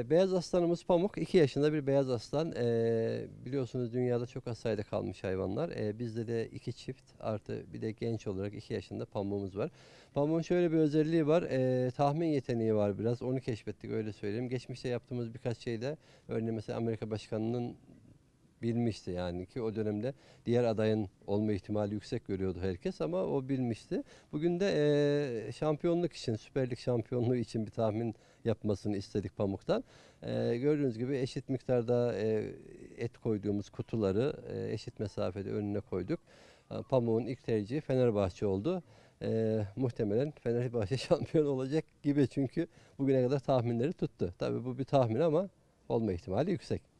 E, Beyaz aslanımız Pamuk 2 yaşında bir beyaz aslan. E, biliyorsunuz dünyada çok az sayıda kalmış hayvanlar. E, bizde de iki çift artı bir de genç olarak 2 yaşında pamuğumuz var. Pamuğun şöyle bir özelliği var. e, tahmin yeteneği var biraz. Onu keşfettik öyle söyleyeyim. Geçmişte yaptığımız birkaç şeyde örneğin mesela Amerika Başkanı'nın bilmişti yani ki o dönemde diğer adayın olma ihtimali yüksek görüyordu herkes ama o bilmişti. Bugün de eee, şampiyonluk için, Süper Lig şampiyonluğu için bir tahmin yapmasını istedik Pamuk'tan. Eee, gördüğünüz gibi eşit miktarda eee, et koyduğumuz kutuları eee, eşit mesafede önüne koyduk. Ha, Pamuk'un ilk tercihi Fenerbahçe oldu. Eee, muhtemelen Fenerbahçe şampiyon olacak gibi çünkü bugüne kadar tahminleri tuttu. Tabii bu bir tahmin ama olma ihtimali yüksek.